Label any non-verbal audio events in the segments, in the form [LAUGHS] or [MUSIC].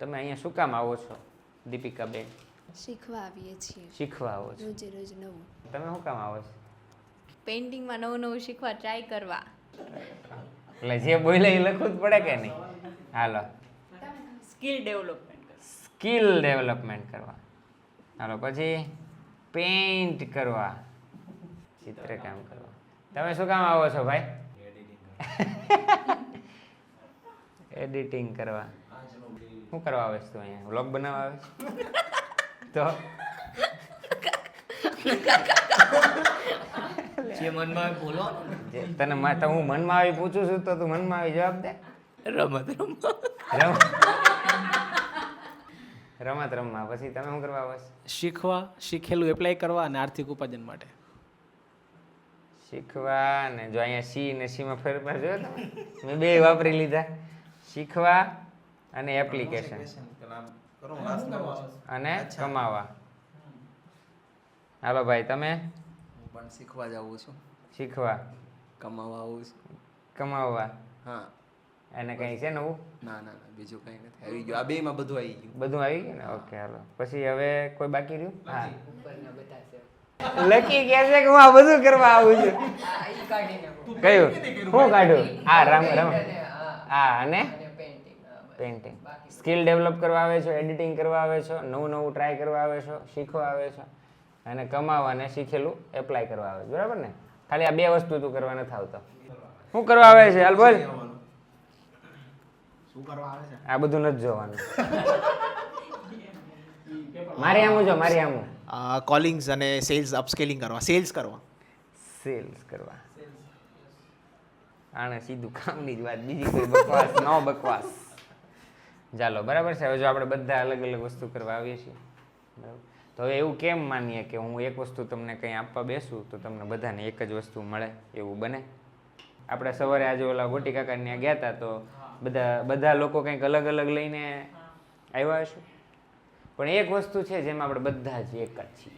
તમે અહીંયા શું કામ આવો છો દીપિકાબેન? શીખવા આવીએ છીએ. શીખવા આવો છો? રોજે રોજ નવું. તમે શું કામ આવો છો? પેઇન્ટિંગમાં નવું નવું શીખવા ટ્રાય કરવા. એટલે જે બોલે એ લખવું જ પડે કે નહીં? હાલો. સ્કિલ ડેવલપમેન્ટ સ્કિલ ડેવલપમેન્ટ કરવા. હાલો પછી પેઇન્ટ કરવા. ચિત્રકામ કરવા. તમે શું કામ આવો છો ભાઈ? એડિટિંગ કરવા. [LAUGHS] શું કરવા આવે છે તું અહીંયા? વ્લોગ બનાવવા આવે છે? [LAUGHS] તો? જે મનમાં બોલો. જે તને તો હું મનમાં આવી પૂછું છું તો તું મનમાં આવી જવાબ દે. રમત રમત રમ રમત રમવા. પછી તમે શું કરવા આવો શીખવા શીખેલું એપ્લાય કરવા અને આર્થિક ઉપાર્જન માટે. શીખવા ને જો અહીંયા સી ને સી માં ફેરફાર જોયો તમે? મેં બે વાપરી લીધા. શીખવા અને એપ્લિકેશન અને કમાવા. હાલો ભાઈ તમે? હું પણ શીખવા જાઉં છું. શીખવા? કમાવા આવું છું. કમાવા? હા. એને કંઈ છે નવું? ના ના ના બીજું કંઈ નથી. આવી ગયું. આ બેમાં બધું આવી ગયું. બધું આવી ગયું ને? ઓકે હાલો. પછી હવે કોઈ બાકી રહ્યું? હા. લકી કે છે કે હું આ બધું કરવા આવું છું. કયું? હું કાઢું? હા રામ રામ. હા અને? પેઇન્ટિંગ સ્કિલ ડેવલપ કરવા આવે છો એડિટિંગ કરવા આવે છો નવું નવું ટ્રાય કરવા આવે છો શીખવા આવે છો અને કમાવા અને શીખેલું એપ્લાય કરવા આવે છે. બરાબર ને? ખાલી આ બે વસ્તુ તું કરવા નથી આવતો. શું કરવા આવે છે? હાલ બોલ. આ બધું નથી જોવાનું. મારી આમ જો મારી આમ. કોલિંગ્સ અને સેલ્સ અપસ્કેલિંગ કરવા. સેલ્સ કરવા. સેલ્સ કરવા. આને સીધું કામની જ વાત. બીજી કોઈ બકવાસ ન બકવાસ. ચાલો બરાબર છે? હવે જો આપણે બધા અલગ અલગ વસ્તુ કરવા આવીએ છીએ. બરાબર. તો હવે એવું કેમ માનીએ કે હું એક વસ્તુ તમને કંઈ આપવા બેસું તો તમને બધાને એક જ વસ્તુ મળે? એવું બને? આપણે સવારે આજે ઓલા ગોટી કાકા ત્યાં ગયા હતા તો બધા બધા લોકો કંઈક અલગ અલગ લઈને આવ્યા હશે? પણ એક વસ્તુ છે જેમાં આપણે બધા જ એક જ છીએ.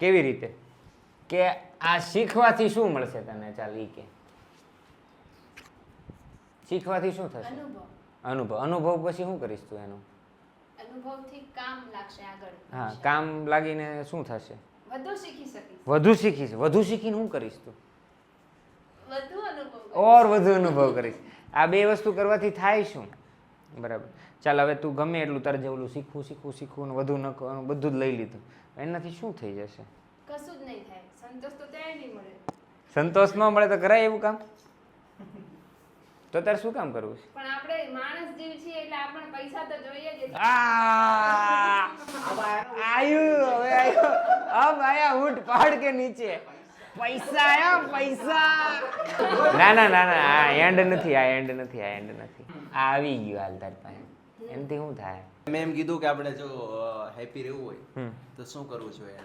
કેવી રીતે? કે આ શીખવાથી શું મળશે તને? ચાલ એ કે. શીખવાથી શું થશે? અનુભવ. અનુભવ. પછી શું કરીશ તું એનું? અનુભવથી કામ લાગશે આગળ. હા કામ લાગીને શું થશે? વધુ શીખી શકીશ. વધુ શીખીશ. વધુ શીખીને શું કરીશ તું? વધુ અનુભવ ઓર વધુ અનુભવ કરીશ. આ બે વસ્તુ કરવાથી થાય શું? બરાબર. ચાલ હવે તું ગમે એટલું તારે જેવું શીખવું શીખવું શીખવું ને વધુ ન બધું જ લઈ લીધું. એનાથી શું થઈ જશે? કશું જ નહીં થાય. સંતોષ તો ત્યાં નહીં મળે. સંતોષ ન મળે તો કરાય એવું કામ? તો તારે શું કામ કરવું છે? પણ આપણે માણસ જીવ છીએ એટલે આપણે પૈસા તો જોઈએ જ આ! આયુ હવે આયુ. અબ આયા ઊંટ પહાડ કે નીચે. પૈસા આયા પૈસા. ના ના ના ના આ એન્ડ નથી આ એન્ડ નથી આ એન્ડ નથી. આ આવી ગયું હાલ તાર પાસે. એમથી શું થાય? મેં એમ કીધું કે આપણે જો હેપી રહેવું હોય તો શું કરવું જોઈએ?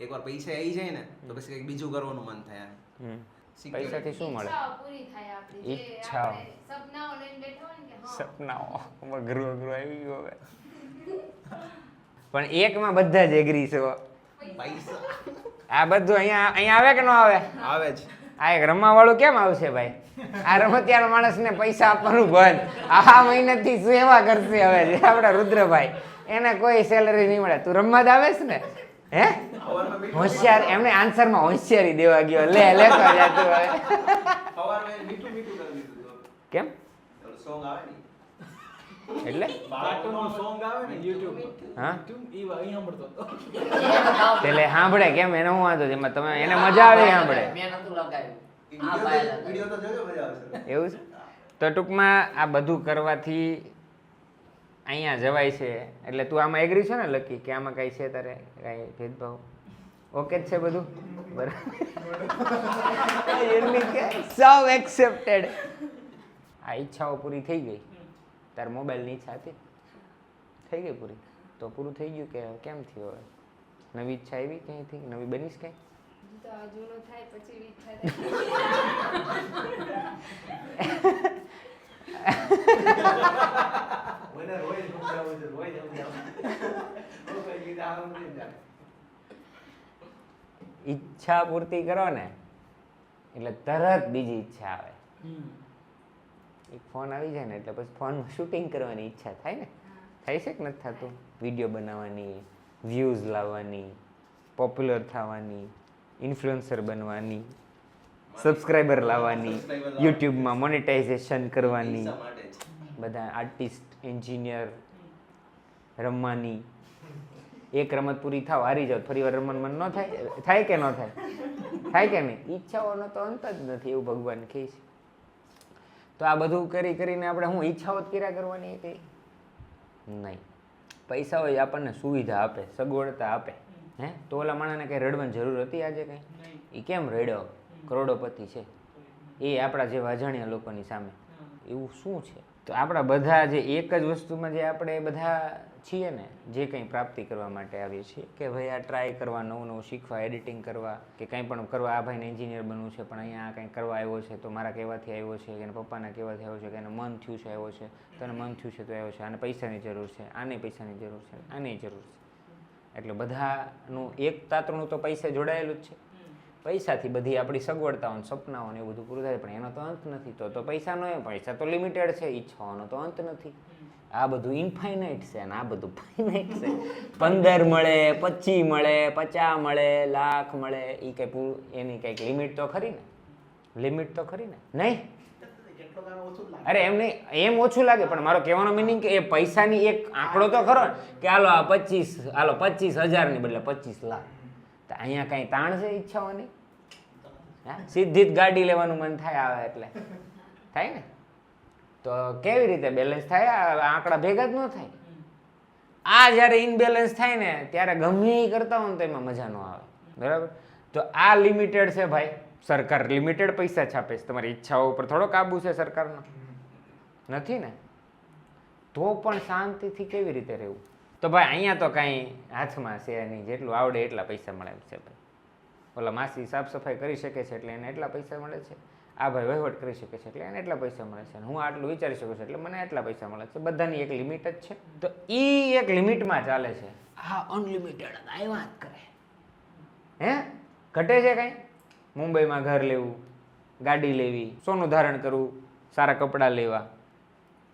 એકવાર પૈસા આવી જાય ને તો પછી કંઈક બીજું કરવાનું મન થાય પૈસાથી શું મળે? ઈચ્છાઓ પૂરી થાય આપણી જે ઈચ્છાઓ. આપણે સપનાઓ અઘરું અઘરું આવી ગયું હવે. પણ એકમાં બધા જ એગ્રી છે. આ બધું અહીંયા અહીંયા આવે કે ન આવે? આવે જ. આ એક રમવા વાળું કેમ આવશે ભાઈ? આ રમતિયાળ માણસને પૈસા આપવાનું બંધ. આ મહિનાથી સેવા કરશે હવે આપણા રુદ્રભાઈ. એને કોઈ સેલરી નહીં મળે. તું રમવા જ આવેસ ને? હે? હોશિયાર એમને આન્સરમાં હોશિયારી દેવા ગયો. લે લેતો જાતું હવે. કેમ? સોંગ આવે ને એટલે? સોંગ આવે ને યુટ્યુબ હા? એટલે સાંભળે કેમ? એને હું વાંધો છે એમાં તમે એને મજા આવે સાંભળે તો એવું છે? તો ટૂંકમાં આ બધું કરવાથી અહીંયા જવાય છે. એટલે તું આમાં એગ્રી છે ને લકી કે આમાં કઈ છે તારે? કઈ ભેદભાવ? ઓકે જ છે બધું? બરાબર. સૌ એક્સેપ્ટેડ આ ઈચ્છાઓ પૂરી થઈ ગઈ. તાર મોબાઈલની ઈચ્છા હતી? થઈ ગઈ પૂરી? તો પૂરું થઈ ગયું કે કેમ થયું હવે? નવી ઈચ્છા આવી ક્યાંયથી? નવી બનીશ કઈ તો આ જૂનો થાય પછી [LAUGHS] એવી ઈચ્છા રોજ સમજાવું છે રોજ સમજાવું કોઈ કીધું આમ નહીં જાય. ઈચ્છા પૂર્તિ કરો ને એટલે તરત બીજી ઈચ્છા આવે. એક ફોન આવી જાય ને એટલે પછી ફોનમાં શૂટિંગ કરવાની ઈચ્છા થાય ને. થાય છે કે નથી થતું? વીડિયો બનાવવાની વ્યૂઝ લાવવાની પોપ્યુલર થવાની ઇન્ફ્લુએન્સર બનવાની સબસ્ક્રાઈબર લાવવાની યુટ્યુબમાં મોનેટાઇઝેશન કરવાની. બધા આર્ટિસ્ટ એન્જિનિયર રમવાની. એક રમત પૂરી થાવ હારી જાવ. ફરી વાર રમવાનું મન ન થાય થાય કે ન થાય? થાય કે નહીં? ઈચ્છાઓનો તો અંત જ નથી એવું ભગવાન કહે છે. તો આ બધું કરી કરીને આપણે હું ઈચ્છાઓ જ કર્યા કરવાની કઈ નહીં. પૈસા હોય આપણને સુવિધા આપે સગવડતા આપે. હે? તો ઓલા માણસને કંઈ રડવાની જરૂર હતી આજે કંઈ? એ કેમ રડ્યો કરોડોપતિ છે. એ આપણા જેવા અજાણ્યા લોકોની સામે. એવું શું છે? તો આપણા બધા જે એક જ વસ્તુમાં જે આપણે બધા છીએ ને, જે કંઈ પ્રાપ્તિ કરવા માટે આવીએ છીએ, કે ભાઈ આ ટ્રાય કરવા, નવું નવું શીખવા એડિટિંગ કરવા, કે કંઈ પણ કરવા, આ ભાઈને એન્જિનિયર બનવું છે, પણ અહીંયા આ કંઈ કરવા આવ્યો છે, તો મારા કહેવાથી આવ્યો છે, કે એના પપ્પાના કહેવાથી આવ્યો છે, કે એને મન થયું છે, આવ્યો છે તને મન થયું છે, તો આવ્યો છે, આને પૈસાની જરૂર છે, આને પૈસાની જરૂર છે, આને જરૂર છે. એટલે બધાનું એક તાતરનું તો પૈસા જોડાયેલું જ છે. પૈસાથી બધી આપણી સગવડતાઓને સપનાઓને એવું બધું પૂરું થાય, પણ એનો તો અંત નથી. તો તો પૈસાનો એ પૈસા તો લિમિટેડ છે, ઈચ્છાઓનો તો અંત નથી. આ બધું ઇન્ફાઇનાઇટ છે અને આ બધું ફાઇનાઇટ છે. પંદર મળે, પચીસ મળે, પચાસ મળે, લાખ મળે એ કંઈ પૂરું, એની કંઈક લિમિટ તો ખરી ને? લિમિટ તો ખરી ને? નહીં? અરે એમ નહીં, એમ ઓછું લાગે, પણ મારો કહેવાનો મિનિંગ કે એ પૈસાની એક આંકડો તો ખરો ને, કે હાલો આ પચીસ, હાલો પચીસ હજારની બદલે પચીસ લાખ. તો અહીંયા કાંઈ તાણ છે ઈચ્છાઓની? હા? સીધી જ ગાડી લેવાનું મન થાય આવે એટલે. થાય ને? તો કેવી રીતે બેલેન્સ થાય? આંકડા ભેગા જ ન થાય. આ જ્યારે ઇનબેલેન્સ થાય ને, ત્યારે ગમે એ કરતા હોય ને તો એમાં મજા ન આવે. બરાબર? તો આ લિમિટેડ છે ભાઈ. સરકાર લિમિટેડ પૈસા છાપે છે. તમારી ઈચ્છાઓ ઉપર થોડો કાબુ છે સરકારનો. નથી ને? તો પણ શાંતિથી કેવી રીતે રહેવું? તો ભાઈ અહીંયા તો કાંઈ હાથમાં છે નહીં. જેટલું આવડે એટલા પૈસા મળે છે ભાઈ. ઓલા માસી સાફ સફાઈ કરી શકે છે એટલે એને એટલા પૈસા મળે છે. આ ભાઈ વહીવટ કરી શકે છે એટલે એને એટલા પૈસા મળે છે. હું આટલું વિચારી શકું છું એટલે મને એટલા પૈસા મળે છે. બધાની એક લિમિટ જ છે. તો એ એક લિમિટમાં ચાલે છે. હા અનલિમિટેડ કાંઈ વાત કરે. હે? ઘટે છે કાંઈ? મુંબઈમાં ઘર લેવું ગાડી લેવી સોનું ધારણ કરવું સારા કપડાં લેવા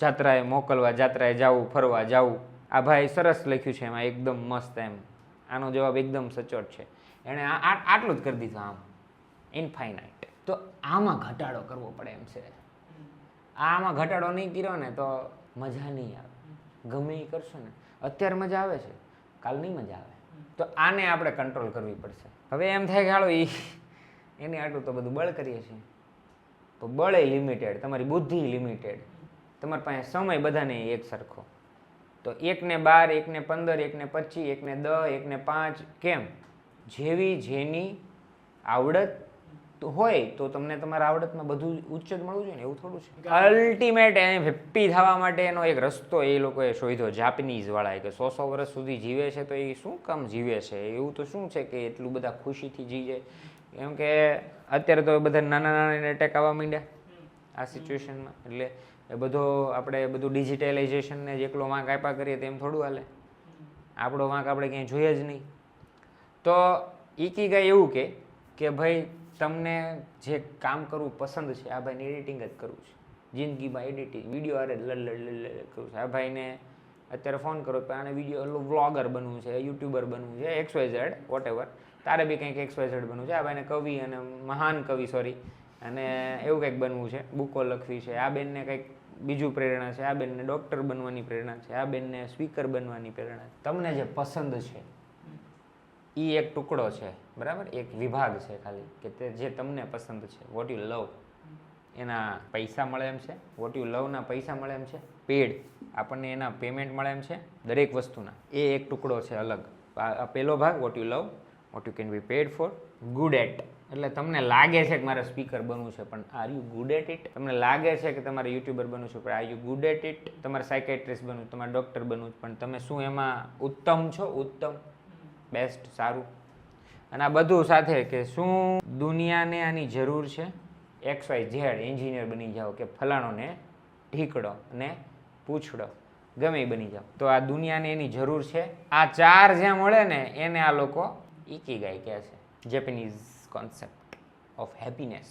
જાત્રાએ મોકલવા જાત્રાએ જવું ફરવા જવું. આ ભાઈ સરસ લખ્યું છે એમાં, એકદમ મસ્ત એમ. આનો જવાબ એકદમ સચોટ છે. એણે આટલું જ કરી દીધું આમ. ઇનફાઇનાઇટ તો આમાં ઘટાડો કરવો પડે એમ છે. આમાં ઘટાડો નહીં કર્યો ને તો મજા નહીં આવે. ગમે એ કરશો ને, અત્યારે મજા આવે છે. કાલ નહીં મજા આવે. તો આને આપણે કંટ્રોલ કરવી પડશે. હવે એમ થાય કે હાલો એ એને આટલું તો બધું બળ કરીએ છીએ. તો બળ એ લિમિટેડ તમારી બુદ્ધિ લિમિટેડ તમારી પાસે સમય બધાને એક સરખો. તો એકને બાર એકને પંદર એકને પચીસ એકને દસ એકને પાંચ કેમ? જેવી જેની આવડત હોય તો તમને તમારા આવડતમાં બધું ઉચ્ચ જ મળવું જોઈએ ને એવું થોડું છે. અલ્ટિમેટ એને હેપ્પી થવા માટેનો એક રસ્તો એ લોકોએ શોધ્યો જાપનીઝ વાળાએ કે સો સો વર્ષ સુધી જીવે છે તો એ શું કામ જીવે છે? એવું તો શું છે કે એટલું બધા ખુશીથી જીવે કેમ કે અત્યારે તો બધા નાના નાના એટેક આવવા માંડ્યા આ સિચ્યુએશનમાં એટલે એ બધો આપણે બધું ડિજિટલાઇઝેશનને જ એકલો વાંક આપ્યા કરીએ તેમ થોડું હાલે. આપણો વાંક આપણે ક્યાંય જોઈએ જ નહીં. તો ઈકી ગાય એવું કે કે ભાઈ તમને જે કામ કરવું પસંદ છે, આ ભાઈને એડિટિંગ જ કરવું છે. જિંદગીમાં એડિટિંગ વીડિયો આરે લડ લડ લડ કરવું છે. આ ભાઈને અત્યારે ફોન કરો તો આને વીડિયો વ્લોગર બનવું છે યુટ્યુબર બનવું છે X Y Z whatever તારે બી કંઈક એક્સ વાય ઝેડ બનવું છે. આ ભાઈને કવિ અને મહાન કવિ સોરી અને એવું કંઈક બનવું છે, બુકો લખવી છે, આ બેનને કંઈક બીજું પ્રેરણા છે, આ બેનને ડૉક્ટર બનવાની પ્રેરણા છે, આ બેનને સ્પીકર બનવાની પ્રેરણા છે. તમને જે પસંદ છે એ એક ટુકડો છે, બરાબર? એક વિભાગ છે ખાલી, કે તે જે તમને પસંદ છે. વોટ યુ લવ એના પૈસા મળે એમ છે. વોટ યુ લવના પૈસા મળે એમ છે. પેડ આપણને એના પેમેન્ટ મળે એમ છે. દરેક વસ્તુના. એ એક ટુકડો છે અલગ. પહેલો ભાગ what you love what you can be paid for good at એટલે તમને લાગે છે કે મારે સ્પીકર બનવું છે, પણ are you good at it તમને લાગે છે કે તમારે યુટ્યુબર બનવું છે, પણ are you good at it તમારે સાયકેટ્રિસ્ટ બનવું, તમારે ડૉક્ટર બનવું પણ તમે શું એમાં ઉત્તમ છો? ઉત્તમ. બેસ્ટ સારું. અને આ બધું સાથે કે શું દુનિયાને આની જરૂર છે? એક્સ વાય ઝેડ એન્જિનિયર બની જાઓ કે ફલાણોને ઢીકડો અને પૂછડો. ગમે એ બની જાઓ. તો આ દુનિયાને એની જરૂર છે. આ ચાર જ્યાં મળે ને, એને આ લોકો ઇકી ગાય કહે છે. જેપનીઝ કોન્સેપ્ટ ઓફ હેપીનેસ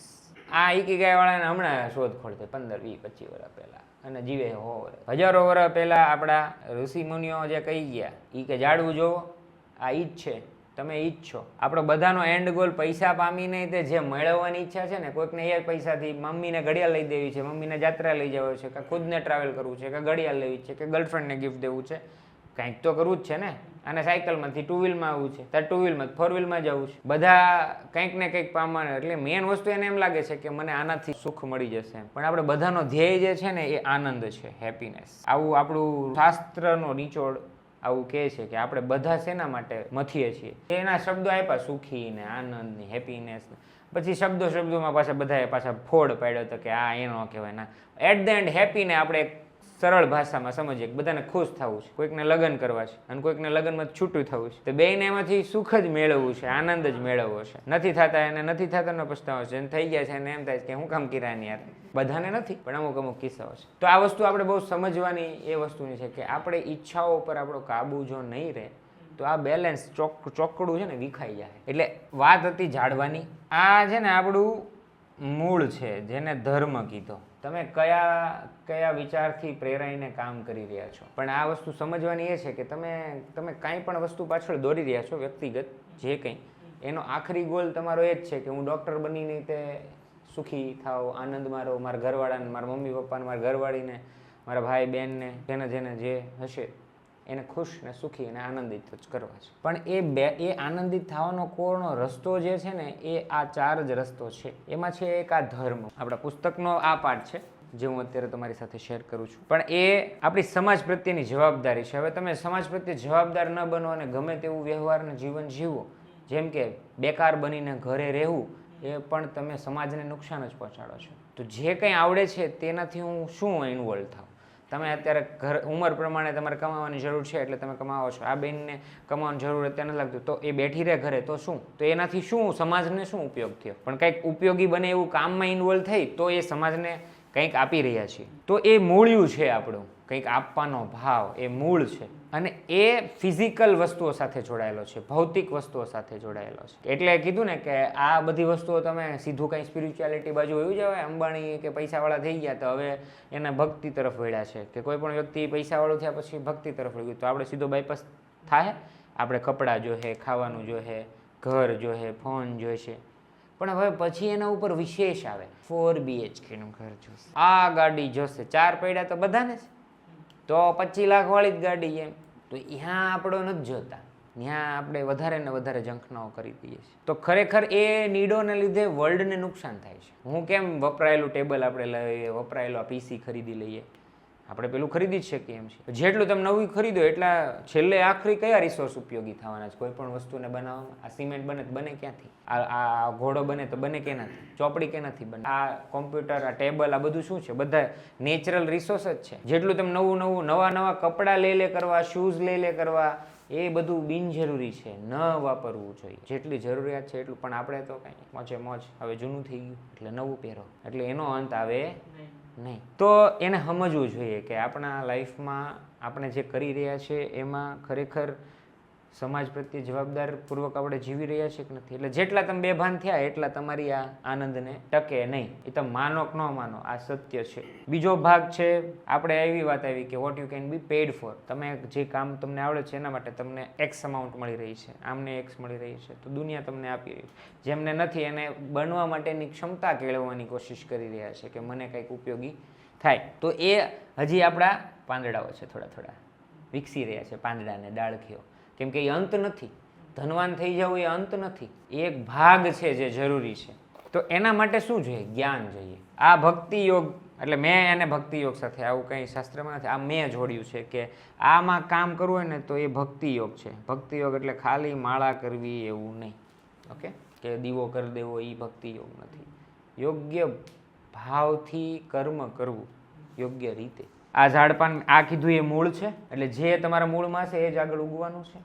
આ ઇકીગાય વાળાને હમણાં શોધખોળ થઈ પંદર વીસ પચીસ વર્ષ પહેલા. અને જીવે હો હજારો વર્ષ પહેલા આપણા ઋષિ મુનિઓ જે કહી ગયા એ કે જાડવું જોવો આ ઈ જ છે, તમે ઈ જ છો. આપણો બધાનો એન્ડ ગોલ પૈસા પામી નહીં તે જે મેળવવાની ઈચ્છા છે ને, કોઈકને એ પૈસાથી મમ્મીને ઘડિયાળ લઈ દેવી છે, મમ્મીને જાત્રા લઈ જવી છે, કે ખુદને ટ્રાવેલ કરવું છે, કે ઘડિયાળ લેવી છે, કે ગર્લફ્રેન્ડને ગિફ્ટ દેવું છે, કંઈક તો કરવું જ છે ને. અને સાયકલમાંથી ટુ વ્હીલમાં આવવું છે. ત્યારે ટુ વ્હીલમાં ફોર વ્હીલમાં જવું છે. બધા કંઈક ને કંઈક પામવાના. એટલે મેઇન વસ્તુ એને એમ લાગે છે કે મને આનાથી સુખ મળી જશે. પણ આપણે બધાનો ધ્યેય જે છે ને, એ આનંદ છે હેપીનેસ આવું આપણું શાસ્ત્રનો નિચોડ આવું કહે છે કે આપણે બધા શેના માટે મથીએ છીએ? એના શબ્દો આપ્યા, સુખી ને આનંદ ને હેપીનેસ પછી શબ્દો શબ્દોમાં પાછા બધાએ પાછા ફોડ પાડ્યો હતો કે આ એનો કહેવાય. ના. એટ ધ એન્ડ હેપીને આપણે સરળ ભાષામાં સમજીએ બધાને ખુશ થવું છે, કોઈકને લગ્ન કરવા છે અને કોઈકને લગ્નમાં છૂટું થવું છે. તો બેને એમાંથી સુખ જ મેળવવું છે, આનંદ જ મેળવવો છે. નથી થતા એને નથી થતાનો પસ્તાવો છે એને થઈ ગયા છે એને એમ થાય છે કે હું કામ કિરાની યાર. બધાને નથી, પણ અમુક અમુક કિસ્સાઓ છે. તો આ વસ્તુ આપણે બહુ સમજવાની એ વસ્તુની છે કે આપણે ઈચ્છાઓ ઉપર આપણો કાબુ જો નહીં રહે, તો આ બેલેન્સ ચોક ચોકડું છે ને વિખાઈ જાય. એટલે વાત હતી જાળવાની. આ છે ને આપણું મૂળ છે, જેને ધર્મ કીધો. તમે કયા કયા વિચારથી પ્રેરાઈને કામ કરી રહ્યા છો? પણ આ વસ્તુ સમજવાની એ છે કે તમે તમે કાંઈ પણ વસ્તુ પાછળ દોરી રહ્યા છો, વ્યક્તિગત, જે કંઈ. એનો આખરી ગોલ તમારો એ જ છે કે હું ડૉક્ટર બનીને તે સુખી થાવ આનંદ મારો, મારા ઘરવાળાને, મારા મમ્મી પપ્પાને, મારા ઘરવાળીને, મારા ભાઈ બહેનને જેને જેને જે હશે. એને ખુશ અને સુખી અને આનંદિત જ કરવા છે. પણ એ બે, એ આનંદિત થવાનો કોરનો રસ્તો જે છે ને, એ આ ચાર જ રસ્તો છે. એમાં છે એક આ ધર્મ. આપણા પુસ્તકનો આ પાઠ છે, જે હું અત્યારે તમારી સાથે શેર કરું છું. પણ એ આપણી સમાજ પ્રત્યેની જવાબદારી છે. હવે તમે સમાજ પ્રત્યે જવાબદાર ન બનો અને ગમે તેવું વ્યવહારને જીવન જીવો, જેમ કે બેકાર બનીને ઘરે રહેવું, એ પણ તમે સમાજને નુકસાન જ પહોંચાડો છો. તો જે કંઈ આવડે છે તેનાથી હું શું ઇન્વોલ્વ થાવ તમે અત્યારે ઘર ઉંમર પ્રમાણે તમારે કમાવાની જરૂર છે એટલે તમે કમાવો છો. આ બેનને કમાવાની જરૂર અત્યારે નથી લાગતું. તો એ બેઠી રહે ઘરે, તો શું? તો એનાથી શું સમાજને શું ઉપયોગ થયો? પણ કંઈક ઉપયોગી બને એવું કામમાં ઇન્વોલ્વ થઈ તો એ સમાજને કંઈક આપી રહ્યા છીએ. તો એ મૂળ્યું છે આપણું. કંઈક આપવાનો ભાવ એ મૂળ છે. અને એ ફિઝિકલ વસ્તુઓ સાથે જોડાયેલો છે, ભૌતિક વસ્તુઓ સાથે જોડાયેલો છે. એટલે કીધું ને કે આ બધી વસ્તુઓ તમે સીધું કંઈ સ્પિરિચ્યુઆલિટી બાજુ એવું જ આવે અંબાણી કે પૈસાવાળા થઈ ગયા તો હવે એને ભક્તિ તરફ વળ્યા છે. કે કોઈ પણ વ્યક્તિ પૈસાવાળું થયા પછી ભક્તિ તરફ વળ્યું તો આપણે સીધો બાયપાસ થાય. આપણે કપડાં જોહે, ખાવાનું જોહે, ઘર જોહે ફોન જોઈશે પણ હવે પછી એના ઉપર વિશેષ આવે. ફોર બીએચકેનું ઘર જોશે. આ ગાડી જોશે. ચાર પૈડા તો બધાને છે તો પચીસ લાખ વાળી જ ગાડી એમ. તો ત્યાં આપણો નથી જોતા. ત્યાં આપણે વધારે ને વધારે ઝંખનાઓ કરી દઈએ છીએ. તો ખરેખર એ નીડોને લીધે વર્લ્ડને નુકસાન થાય છે. હું કેમ વપરાયેલું ટેબલ આપણે લઈએ, વપરાયેલો પીસી ખરીદી લઈએ? આપણે પેલું ખરીદી જ શકીએ એમ છે. જેટલું તમે નવું ખરીદો એટલા છેલ્લે આખરી કયા રિસોર્સ ઉપયોગી થવાના છે? કોઈ પણ વસ્તુને બનાવવામાં? આ સિમેન્ટ બને બને ક્યાંથી? આ આ ઘોડો બને તો બને કેનાથી? ચોપડી કેનાથી બને? આ કોમ્પ્યુટર આ ટેબલ આ બધું શું છે? બધા નેચરલ રિસોર્સ જ છે. જેટલું તમે નવું નવું, નવા નવા કપડાં લે લે કરવા શૂઝ લે લે કરવા એ બધું બિનજરૂરી છે, ન વાપરવું જોઈએ. જેટલી જરૂરિયાત છે એટલું. પણ આપણે તો કાંઈ મોજે મોજ હવે જૂનું થઈ ગયું, એટલે નવું પહેરો. એટલે એનો અંત આવે નહીં. તો એને સમજવું જોઈએ કે આપણા લાઈફમાં આપણે જે કરી રહ્યા છે, એમાં ખરેખર સમાજ પ્રત્યે જવાબદારપૂર્વક આપણે જીવી રહ્યા છીએ કે નથી? એટલે જેટલા તમે બેભાન થયા, એટલા તમારી આ આનંદને ટકે નહીં. એ તમે માનો કે ન માનો, આ સત્ય છે. બીજો ભાગ છે, આપણે એવી વાત આવી કે what you can be paid for તમે જે કામ તમને આવડે છે, એના માટે તમને એક્સ અમાઉન્ટ મળી રહી છે. આમને એક્સ મળી રહી છે. તો દુનિયા તમને આપી રહી છે. જેમને નથી, એને બનવા માટેની ક્ષમતા કેળવવાની કોશિશ કરી રહ્યા છે કે મને કંઈક ઉપયોગી થાય. તો એ હજી આપણા પાંદડાઓ છે થોડા થોડા વિકસી રહ્યા છે પાંદડાને ડાળખીઓ કેમ કે એ અંત નથી. ધનવાન થઈ જવું એ અંત નથી. એ એક ભાગ છે જે જરૂરી છે. તો એના માટે શું જોઈએ? જ્ઞાન જોઈએ. આ ભક્તિ યોગ, એટલે મેં એને ભક્તિ યોગ સાથે આવું કંઈ શાસ્ત્રમાં નથી. આ મેં જોડ્યું છે કે આમાં કામ કરવું હોય ને તો એ ભક્તિ યોગ છે. ભક્તિ યોગ એટલે ખાલી માળા કરવી એવું નહીં. ઓકે? કે દીવો કરી દેવો એ ભક્તિ યોગ નથી. યોગ્ય ભાવથી કર્મ કરવું યોગ્ય રીતે. આ ઝાડપાન આ કીધું એ મૂળ છે. એટલે જે તમારા મૂળમાં છે એ જ આગળ ઉગવાનું છે.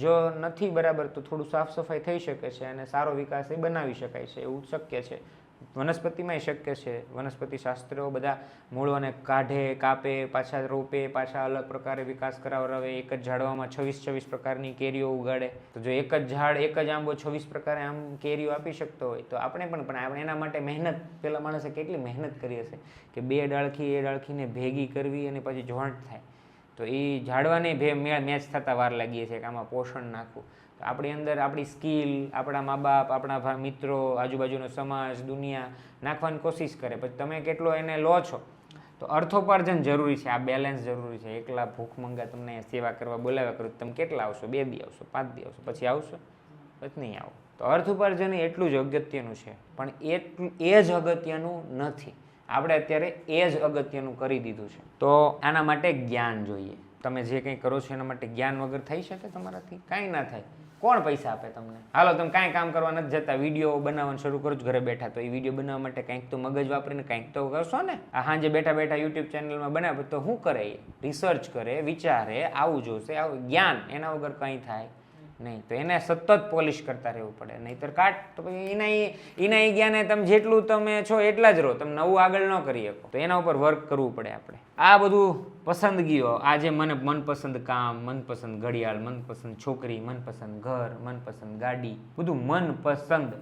જો નથી બરાબર તો થોડું સાફ સફાઈ થઈ શકે છે અને સારો વિકાસ એ બનાવી શકાય છે એવું શક્ય છે. વનસ્પતિમાંય શક્ય છે. વનસ્પતિ શાસ્ત્રો બધા મૂળોને કાઢે, કાપે, પાછા રોપે, પાછા અલગ પ્રકારે વિકાસ કરાવરાવે એક જ ઝાડવામાં છવ્વીસ છવ્વીસ પ્રકારની કેરીઓ ઉગાડે. તો જો એક જ ઝાડ, એક જ આંબો છવ્વીસ પ્રકારે આમ કેરીઓ આપી શકતો હોય, તો આપણે પણ પણ આપણે એના માટે મહેનત, પેલા માણસે કેટલી મહેનત કરી હશે કે બે ડાળખી, એ ડાળખીને ભેગી કરવી અને પછી જોઈન્ટ થાય. તો એ ઝાડવાને ભે મેચ થતા વાર લાગીએ છે કે આમાં પોષણ નાખવું. આપણી અંદર આપણી સ્કિલ, આપણા મા બાપ, આપણા મિત્રો, આજુબાજુનો સમાજ, દુનિયા નાખવાની કોશિશ કરે. પછી તમે કેટલો એને લો છો? તો અર્થોપાર્જન જરૂરી છે. આ બેલેન્સ જરૂરી છે. એકલા ભૂખમંગા તમને સેવા કરવા બોલાવ્યા કરું તમે કેટલા આવશો? બે દી આવશો, પાંચ દી આવશો, પછી આવશો? પછી નહીં આવો. તો અર્થ ઉપાર્જન એટલું જ અગત્યનું છે. પણ એટલું એ જ અગત્યનું નથી. આપણે અત્યારે એ જ અગત્યનું કરી દીધું છે. તો આના માટે જ્ઞાન જોઈએ. તમે જે કંઈ કરો છો એના માટે જ્ઞાન વગર થઈ શકે તમારાથી? કાંઈ ના થાય. કોણ પૈસા આપે તમને? હાલો તમે કાંઈ કામ કરવા નથી જતા. વીડિયો બનાવવાનું શરૂ કરો છો, ઘરે બેઠા. તો એ વીડિયો બનાવવા માટે કંઈક તો મગજ વાપરીને કંઈક તો કરશો ને? આ હાંજે બેઠા બેઠા યુટ્યુબ ચેનલમાં બનાવે, તો શું કરે? રિસર્ચ કરે, વિચારે, આવું જોશે, આવું જ્ઞાન એના વગર કંઈ થાય. નહીં, તો એને સતત પોલિશ કરતા રહેવું પડે. નહીંતર કાટ, તો પછી એના એના જ્ઞાને તમે જેટલું તમે છો એટલા જ રહો. તમે નવું આગળ ન કરી શકો. તો એના ઉપર વર્ક કરવું પડે આપણે. આ બધું પસંદગીઓ, આ જે મને મનપસંદ કામ, મનપસંદ ઘડિયાળ, મનપસંદ છોકરી, મનપસંદ ઘર, મનપસંદ ગાડી, બધું મનપસંદ.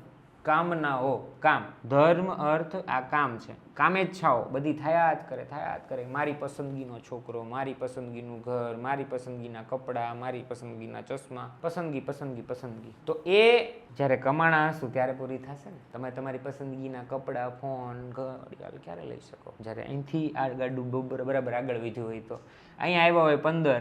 કામનાઓ, કામ. ધર્મ, અર્થ, આ કામ છે. કામેચ્છાઓ બધી થયા જ કરે, થયા જ કરે. મારી પસંદગીનો છોકરો, મારી પસંદગીનું ઘર, મારી પસંદગીના કપડાં, મારી પસંદગીના ચશ્મા, પસંદગી પસંદગી પસંદગી. તો એ જ્યારે કમાણા હશું ત્યારે પૂરી થશે ને? તમે તમારી પસંદગીના કપડાં, ફોન ઘડિયાળ ક્યારે લઈ શકો? જ્યારે અહીંથી આ ગાડું બરાબર આગળ વધ્યું હોય તો. અહીંયા આવ્યા હોય પંદર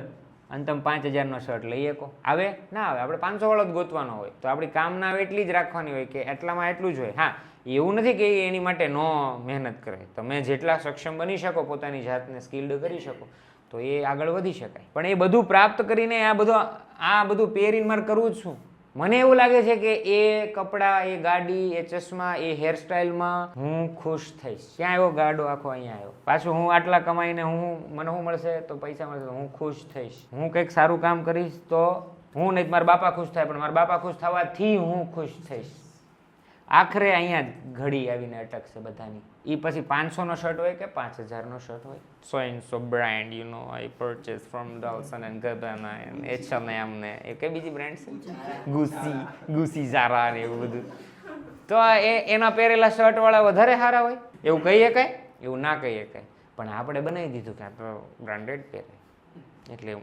અને તમે પાંચ હજારનો શર્ટ લઈ શકો. આવે ના આવે, આપણે પાંચસો વાળો જ ગોતવાનો હોય. તો આપણી કામના એટલી જ રાખવાની હોય કે એટલામાં એટલું જ હોય. હા, એવું નથી કે એની માટે નો મહેનત કરે. તમે જેટલા સક્ષમ બની શકો, પોતાની જાતને સ્કિલ્ડ કરી શકો, તો એ આગળ વધી શકાય. પણ એ બધું પ્રાપ્ત કરીને આ બધું આ બધું પહેરીને મારે કરવું જ શું? મને એવું લાગે છે કે એ કપડાં, એ ગાડી, એ ચશ્મા, એ હેરસ્ટાઈલમાં હું ખુશ થઈશ. ક્યાં આવ્યો ગાડો આખો અહીંયા આવ્યો? પાછું હું આટલા કમાઈને હું, મને શું મળશે? તો પૈસા મળશે. હું ખુશ થઈશ. હું કંઈક સારું કામ કરીશ તો હું નહીં, મારા બાપા ખુશ થાય, પણ મારા બાપા ખુશ થવાથી હું ખુશ થઈશ. આખરે અહીંયા જ ઘડી આવીને અટકશે બધાની. એ પછી પાંચસોનો શર્ટ હોય કે પાંચ હજારનો શર્ટ હોય? So and so brand you know I purchase from Dolce and Gabbana and H M M ને. એ કઈ બીજી બ્રાન્ડ છે? ગુસી ગુસી, ઝારા ને એવું બધું. તો એ, એના પહેરેલા શર્ટવાળા વધારે સારા હોય? એવું કહીએ કાંઈ એવું ના કહીએ કાંઈ પણ આપણે બનાવી દીધું કે આ તો બ્રાન્ડેડ પહેરે. એટલે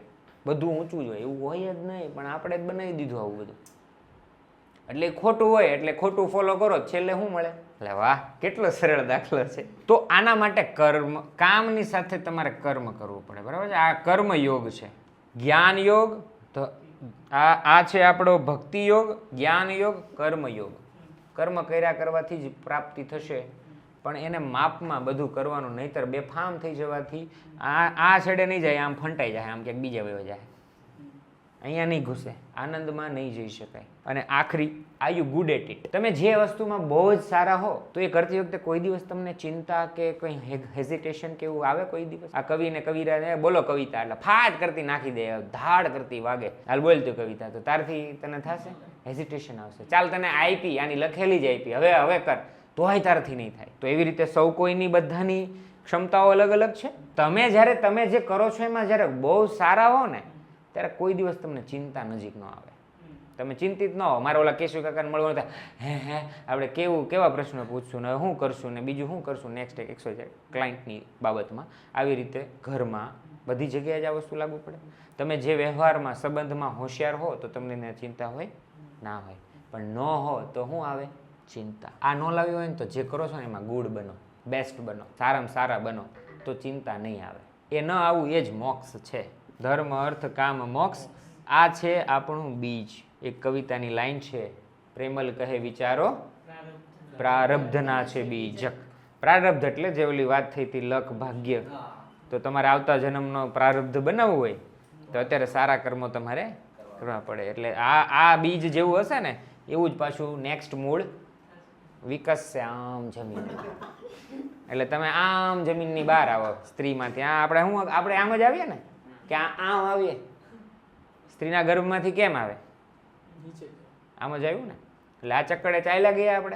બધું ઊંચું જ હોય. એવું હોય જ નહીં, પણ આપણે જ બનાવી દીધું આવું બધું. એટલે ખોટું હોય એટલે ખોટું ફોલો કરો, છેલ્લે શું મળે? એટલે વાહ, કેટલો સરળ દાખલો છે. તો આના માટે કર્મ, કામની સાથે તમારે કર્મ કરવું પડે, બરાબર છે? આ કર્મ યોગ છે. જ્ઞાન યોગ તો આ આ છે આપણો ભક્તિ યોગ જ્ઞાન યોગ કર્મ યોગ કર્મ કર્યા કરવાથી જ પ્રાપ્તિ થશે, પણ એને માપમાં બધું કરવાનું, નહીતર બેફામ થઈ જવાથી આ આ છેડે નહીં જાય, આમ ફંટાઈ જાય, આમ ક્યાંક બીજા વયો જાય. અહીંયા નહીં ઘૂસે, આનંદમાં નહીં જઈ શકાય. અને આખરી આ યુ ગુડ એટ ઇટ તમે જે વસ્તુમાં બહુ જ સારા હો, તો એ કરતી વખતે કોઈ દિવસ તમને ચિંતા કે કંઈ હેઝિટેશન કે એવું આવે કોઈ દિવસ? આ કવિને કવિરા ને બોલો કવિતા, એટલે ફાટ કરતી નાખી દે, ધાડ કરતી વાગે. હાલ બોલતી કવિતા, તો તારથી તને થશે? હેઝિટેશન આવશે. ચાલ તને આઈપી આની લખેલી જ આઈપી હવે હવે કર. તોય તારથી નહીં થાય. તો એવી રીતે સૌ કોઈની બધાની ક્ષમતાઓ અલગ અલગ છે? તમે જ્યારે, તમે જે કરો છો એમાં જ્યારે બહુ સારા હો ને ત્યારે કોઈ દિવસ તમને ચિંતા નજીક ન આવે. તમે ચિંતિત ન હો મારે ઓલા કેશુ કાકાને મળવાનું હતા. હે હે આપણે કેવું કેવા પ્રશ્નો પૂછશું ને શું કરશું ને બીજું શું કરશું નેક્સ્ટ એક એકસો ક્લાયન્ટની બાબતમાં. આવી રીતે ઘરમાં બધી જગ્યાએ જ આ વસ્તુ લાગુ પડે. તમે જે વ્યવહારમાં સંબંધમાં હોશિયાર હો તો તમને ચિંતા હોય ના હોય. પણ ન હો તો શું આવે? ચિંતા. આ ન લાવી હોય ને તો જે કરો છો ને એમાં ગુડ બનો. બેસ્ટ બનો. સારામાં સારા બનો. તો ચિંતા નહીં આવે. એ ન આવું એ જ મોક્ષ છે. ધર્મ અર્થ કામ મોક્ષ આ છે આપણું બીજ. એક કવિતાની લાઈન છે પ્રેમલ કહે વિચારો પ્રારબ્ધના છે બીજક પ્રારબ્ધ એટલે જે ઓલી વાત થઈ હતી લક ભાગ્ય. તો તમારે આવતા જન્મનો પ્રારબ્ધ બનાવવું હોય તો અત્યારે સારા કર્મો તમારે કરવા પડે. એટલે આ આ બીજ જેવું હશે ને એવું જ પાછું નેક્સ્ટ મૂળ વિકસશે આમ જમીન. એટલે તમે આમ જમીનની બહાર આવો સ્ત્રીમાંથી. આ આપણે શું આપણે આમ જ આવીએ ને? કે આ આમ આવીએ? સ્ત્રીના ગર્ભમાંથી કેમ આવે? આમ જ આવ્યું ને? એટલે આ ચક્કડે ચાલ્યા ગયા આપણે.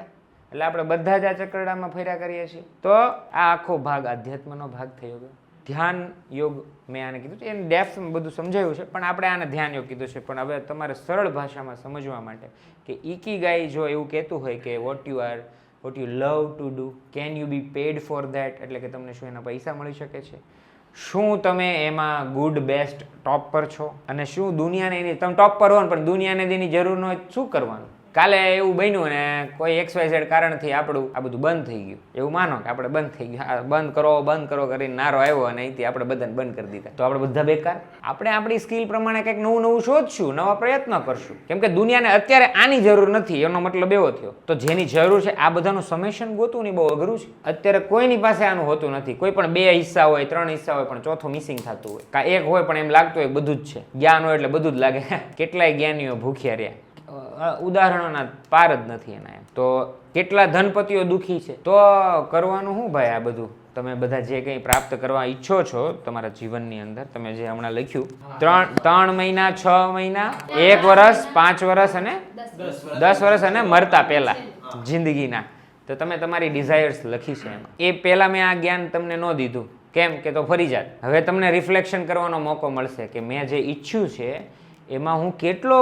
એટલે આપણે બધા જ આ ચક્રડામાં ફર્યા કરીએ છીએ. તો આ આખો ભાગ આધ્યાત્મનો ભાગ થયો ગયો. ધ્યાન યોગ મેં આને કીધું છે. એને ડેપ્થમાં બધું સમજાયું છે. પણ આપણે આને ધ્યાન યોગ કીધું છે. પણ હવે તમારે સરળ ભાષામાં સમજવા માટે કે ઇકી ગાય જો એવું કહેતું હોય કે what you are what you love to do can you be paid for that એટલે કે તમને શું એના પૈસા મળી શકે છે? શું તમે એમાં ગુડ બેસ્ટ ટોપ પર છો? અને શું દુનિયાને એની તમે ટોપ પર હો પણ દુનિયાને એની જરૂર ન હોય શું કરવાનું? કાલે એવું બન્યું ને કોઈ એક્સ વાય ઝેડ કારણથી આપણું આ બધું બંધ થઈ ગયું. એવું માનો કે આપણે બંધ થઈ ગયું. બંધ કરો બંધ કરો કરીને નારો આવ્યો અને અહીંથી આપણે બધાને બંધ કરી દીધા. તો આપણે બધા બેકાર? આપણે આપણી સ્કિલ પ્રમાણે કંઈક નવું નવું શોધશું, નવા પ્રયત્ન કરશું. કેમ કે દુનિયાને અત્યારે આની જરૂર નથી, એનો મતલબ એવો થયો. તો જેની જરૂર છે, આ બધાનું સમેશન ગોતું નહીં બહુ અઘરું છે. અત્યારે કોઈની પાસે આનું હોતું નથી. કોઈ પણ બે હિસ્સા હોય, ત્રણ હિસ્સા હોય, પણ ચોથો મિસિંગ થતું હોય. કાં એક હોય, પણ એમ લાગતું હોય બધું જ છે. જ્ઞાન હોય એટલે બધું જ લાગે. [LAUGHS] કેટલાય જ્ઞાનીઓ ભૂખ્યા રહ્યા. ઉદાહરણોના પાર જ નથી એના એમ. તો કેટલા ધનપતિઓ દુઃખી છે? તો કરવાનું શું ભાઈ આ બધું? તમે બધા જે કંઈ પ્રાપ્ત કરવા ઈચ્છો છો તમારા જીવનની અંદર તમે જે હમણાં લખ્યું ત્રણ ત્રણ મહિના છ મહિના એક વર્ષ પાંચ વર્ષ અને દસ વર્ષ. અને મરતા પહેલા જિંદગીના. તો તમે તમારી ડિઝાયર્સ લખી છે એમાં. એ પહેલાં મેં આ જ્ઞાન તમને ન દીધું. કેમ કે તો ફરી જાત. હવે તમને રિફ્લેક્શન કરવાનો મોકો મળશે કે મેં જે ઈચ્છ્યું છે એમાં હું કેટલો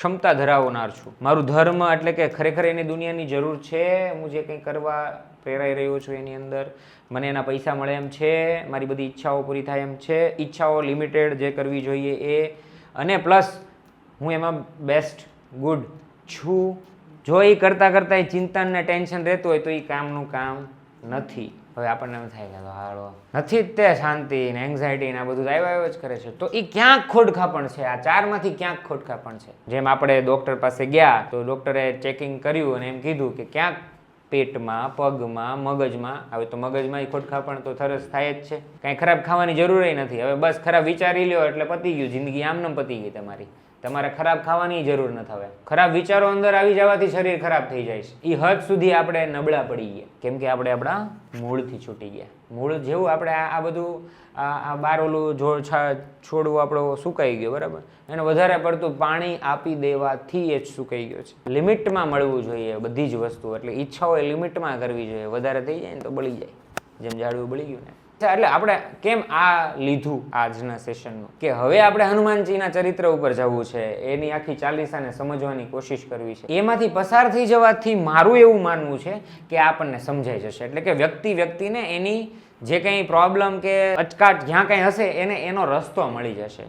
ક્ષમતા ધરાવનાર છું. મારું ધર્મ એટલે કે ખરેખર એની દુનિયાની જરૂર છે, હું જે કંઈ કરવા પ્રેરાઈ રહ્યો છું એની અંદર, મને એના પૈસા મળે એમ છે, મારી બધી ઈચ્છાઓ પૂરી થાય એમ છે, ઈચ્છાઓ લિમિટેડ જે કરવી જોઈએ એ. અને પ્લસ, હું એમાં બેસ્ટ, ગુડ છું. જો એ કરતાં કરતાં એ ચિંતન ને ટેન્શન રહેતું હોય તો એ કામનું કામ નથી. હવે આપણને એમ થાય કે હાલો. નથી જ તે શાંતિ ને એન્ઝાયટી ને આ બધું આવ્યા આવ્યા જ કરે છે. તો એ ક્યાંક ખોડખાપણ છે. આ ચારમાંથી ક્યાંક ખોડખાપણ છે. જેમ આપણે ડૉક્ટર પાસે ગયા, તો ડૉક્ટરે ચેકિંગ કર્યું અને એમ કીધું કે ક્યાંક પેટમાં, પગમાં, મગજમાં, હવે તો મગજમાં એ ખોટખાપણ તો સરસ થાય જ છે. કાંઈ ખરાબ ખાવાની જરૂર નથી. હવે બસ ખરાબ વિચારી લ્યો એટલે પતી ગયું. જિંદગી આમનેમ પતી ગઈ તમારી. તમારે ખરાબ ખાવાની જરૂર ન થવે ખરાબ વિચારો અંદર આવી જવાથી શરીર ખરાબ થઈ જાય છે. એ હદ સુધી આપણે નબળા પડી ગયા. કેમ કે આપણે આપણા મૂળથી છૂટી ગયા. મૂળ જેવું આપણે આ બધું, આ બાર ઓલું જો છોડવું આપણો સુકાઈ ગયો, બરાબર? એને વધારે પડતું પાણી આપી દેવાથી એ જ સુકાઈ ગયો છે. લિમિટમાં મળવું જોઈએ બધી જ વસ્તુ. એટલે ઈચ્છાઓ એ લિમિટમાં કરવી જોઈએ. વધારે થઈ જાય ને તો બળી જાય. જેમ ઝાડવું બળી ગયું ને. એટલે આપણે કેમ આ લીધું આજના સેશનનું કે હવે આપણે હનુમાનજીના ચરિત્ર ઉપર જવું છે, એની આખી ચાલીસાને સમજવાની કોશિશ કરવી છે. એમાંથી પસાર થઈ જવાથી મારું એવું માનવું છે કે આપણને સમજાઈ જશે. એટલે કે વ્યક્તિ વ્યક્તિને એની જે કંઈ પ્રોબ્લેમ કે અચકાટ જ્યાં કંઈ હશે, એને એનો રસ્તો મળી જશે.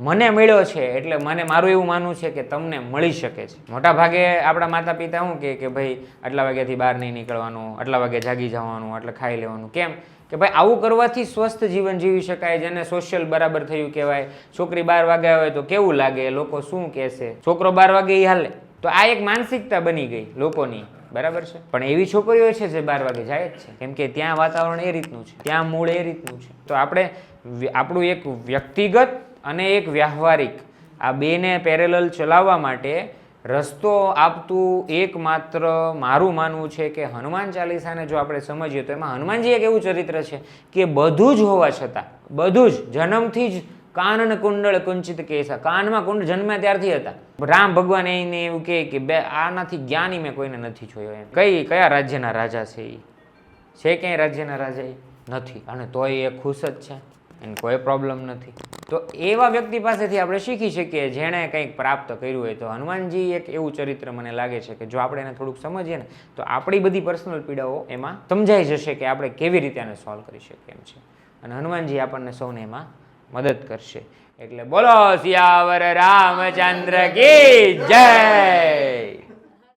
મને મળ્યો છે, એટલે મને મારું એવું માનવું છે કે તમને મળી શકે છે. મોટા ભાગે આપણા માતા પિતા શું કે ભાઈ, આટલા વાગ્યાથી બહાર નહીં નીકળવાનું, આટલા વાગે જાગી જવાનું, આટલે ખાઈ લેવાનું. કેમ? કે ભાઈ આવું કરવાથી સ્વસ્થ જીવન જીવી શકાય જેને સોશિયલ બરાબર થયું કહેવાય. છોકરી બાર વાગ્યા હોય તો કેવું લાગે? લોકો શું કહેશે? છોકરો બાર વાગે એ હાલે. તો આ એક માનસિકતા બની ગઈ લોકોની. બરાબર છે? પણ એવી છોકરીઓ છે જે બાર વાગે જાય જ છે. કેમ કે ત્યાં વાતાવરણ એ રીતનું છે. ત્યાં મૂળ એ રીતનું છે. તો આપણે આપણું એક વ્યક્તિગત અને એક વ્યવહારિક આ બેને પેરેલલ ચલાવવા માટે રસ્તો આપતું એકમાત્ર મારું માનવું છે કે હનુમાન ચાલીસાને જો આપણે સમજીએ તો એમાં હનુમાનજી એક એવું ચરિત્ર છે કે બધું જ હોવા છતાં, બધું જ, જન્મથી જ કાનન કુંડળ કુંચિત કેસા, કાનમાં કુંડ જન્મ્યા ત્યારથી હતા. રામ ભગવાન એને એવું કહે કે બે, આનાથી જ્ઞાની મેં કોઈને નથી જોયો એમ. કઈ, કયા રાજ્યના રાજા છે એ છે ક્યાંય રાજ્યના રાજા એ નથી. અને તોય એ ખુશ જ છે. એને કોઈ પ્રોબ્લેમ નથી. તો એવા વ્યક્તિ પાસેથી આપણે શીખી શકીએ, જેણે કંઈક પ્રાપ્ત કર્યું હોય તો હનુમાનજી એક એવું ચરિત્ર મને લાગે છે કે જો આપણે એને થોડુંક સમજીએ ને, તો આપણી બધી પર્સનલ પીડાઓ એમાં સમજાઈ જશે કે આપણે કેવી રીતે આને સોલ્વ કરી શકીએ એમ છે. અને હનુમાનજી આપણને સૌને એમાં મદદ કરશે. એટલે બોલો સિયાવર રામચંદ્ર કી જય!